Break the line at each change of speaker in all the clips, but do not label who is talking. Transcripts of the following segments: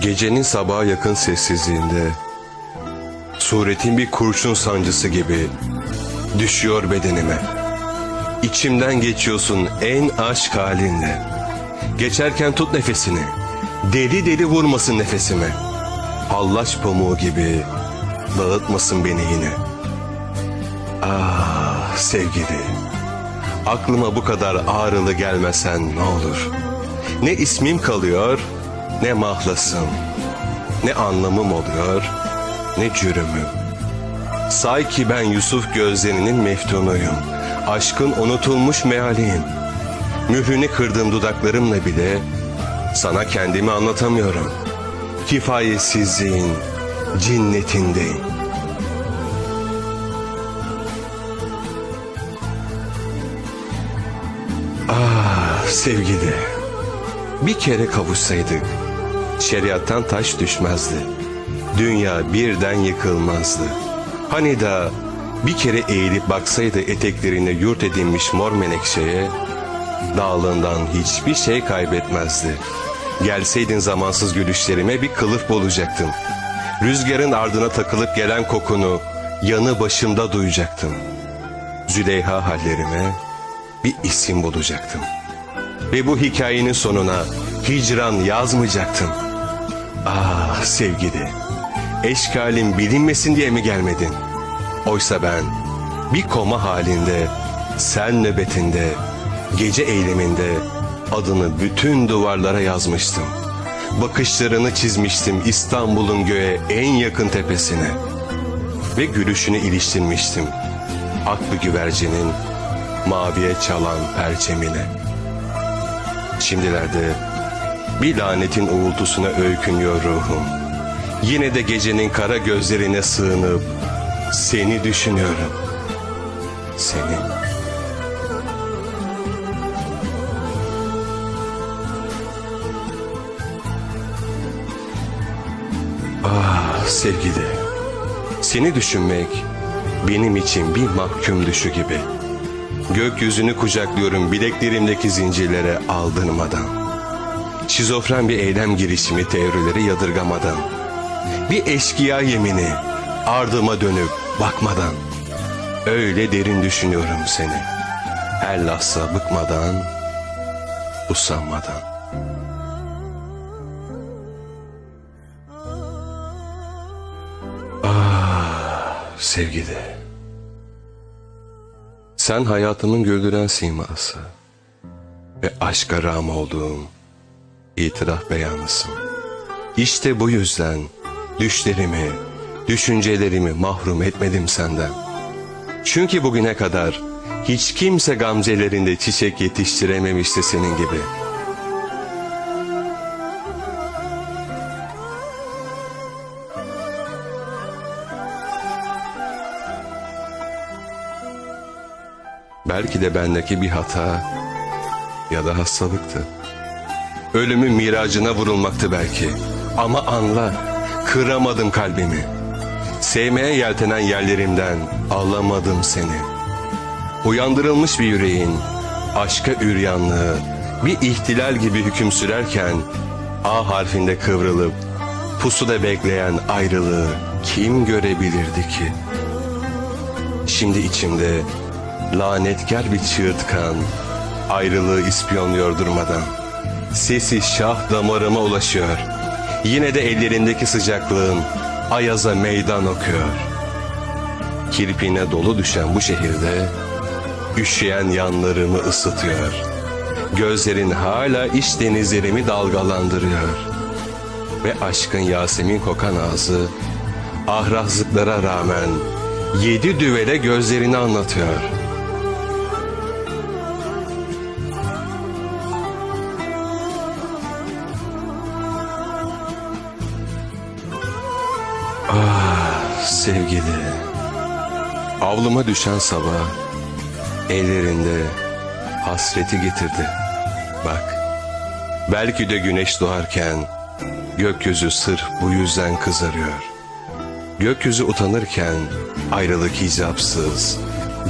Gecenin sabaha yakın sessizliğinde suretin bir kurşun sancısı gibi düşüyor bedenime. İçimden geçiyorsun en aşk halinle. Geçerken tut nefesini. Deli deli vurmasın nefesime. Hallaç pamuğu gibi dağıtmasın beni yine. Ah sevgili. Aklıma bu kadar ağrılı gelmesen ne olur. Ne ismim kalıyor ne mahlasım. Ne anlamım oluyor ne cürümüm. Say ki ben Yusuf gözlerinin meftunuyum. Aşkın unutulmuş mealiyim. Mührünü kırdığım dudaklarımla bile sana kendimi anlatamıyorum. Kifayetsizliğin cinnetindeyim. Ah sevgili, bir kere kavuşsaydık şeriattan taş düşmezdi. Dünya birden yıkılmazdı. Hani da bir kere eğilip baksaydı eteklerine yurt edinmiş mor menekşeye, dağlığından hiçbir şey kaybetmezdi. Gelseydin zamansız gülüşlerime bir kılıf bulacaktım. Rüzgarın ardına takılıp gelen kokunu yanı başımda duyacaktım. Züleyha hallerime bir isim bulacaktım. Ve bu hikayenin sonuna hicran yazmayacaktım. Ah sevgili, eşkalin bilinmesin diye mi gelmedin? Oysa ben bir koma halinde, sen nöbetinde, gece eyleminde adını bütün duvarlara yazmıştım. Bakışlarını çizmiştim İstanbul'un göğe en yakın tepesine. Ve gülüşünü iliştirmiştim. Ak bir güvercinin maviye çalan perçemine. Şimdilerde bir lanetin uğultusuna öykünüyor ruhum. Yine de gecenin kara gözlerine sığınıp seni düşünüyorum. Seni. Ah sevgili. Seni düşünmek benim için bir mahkum düşü gibi. Gökyüzünü kucaklıyorum bileklerimdeki zincirlere aldırmadan. Şizofren bir eylem girişimi teorileri yadırgamadan. Bir eşkıya yemini ardıma dönüp bakmadan. Öyle derin düşünüyorum seni. Her lahza bıkmadan, usanmadan. Ah sevgili. Sen hayatımın güldüren siması ve aşka rağm olduğum itiraf beyanısın. İşte bu yüzden düşlerimi, düşüncelerimi mahrum etmedim senden. Çünkü bugüne kadar hiç kimse gamzelerinde çiçek yetiştirememişti senin gibi. Belki de bendeki bir hata ya da hastalıktı. Ölümün miracına vurulmaktı belki. Ama anla, kıramadım kalbimi. Sevmeye yeltenen yerlerimden alamadım seni. Uyandırılmış bir yüreğin aşka üryanlığı bir ihtilal gibi hüküm sürerken A harfinde kıvrılıp pusuda bekleyen ayrılığı kim görebilirdi ki? Şimdi içimde lanetkar bir çığırtkan ayrılığı ispiyonluyor durmadan. Sesi şah damarıma ulaşıyor. Yine de ellerindeki sıcaklığın ayaza meydan okuyor. Kirpine dolu düşen bu şehirde üşüyen yanlarımı ısıtıyor. Gözlerin hala iç denizlerimi dalgalandırıyor. Ve aşkın Yasemin kokan ağzı ahrazlıklara rağmen yedi düvele gözlerini anlatıyor. Sevgili. Avluma düşen sabah ellerinde hasreti getirdi. Bak belki de güneş doğarken gökyüzü sırf bu yüzden kızarıyor. Gökyüzü utanırken ayrılık hicapsız,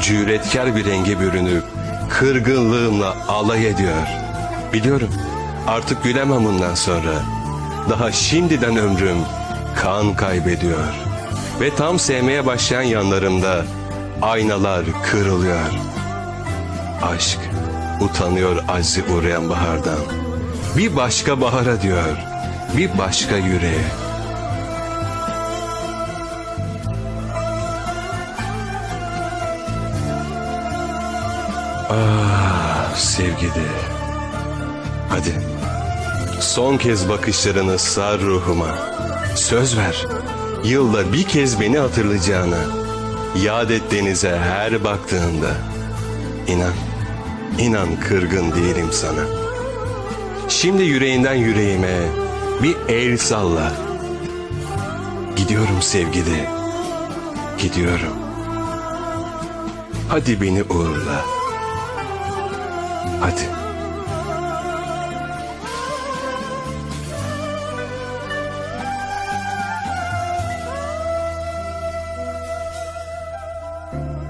cüretkar bir renge bürünüp kırgınlığımla alay ediyor. Biliyorum artık gülemem bundan sonra. Daha şimdiden ömrüm kan kaybediyor. Ve tam sevmeye başlayan yanlarımda aynalar kırılıyor. Aşk utanıyor aczi uğrayan bahardan. Bir başka bahara diyor, bir başka yüreğe. Ah sevgili. Hadi. Son kez bakışlarını sar ruhuma. Söz ver. Yılda bir kez beni hatırlayacağına. Yad et denize her baktığında. İnan. inan kırgın değilim sana. Şimdi yüreğinden yüreğime bir el salla. Gidiyorum sevgili. Gidiyorum. Hadi beni uğurla. Hadi. Bye.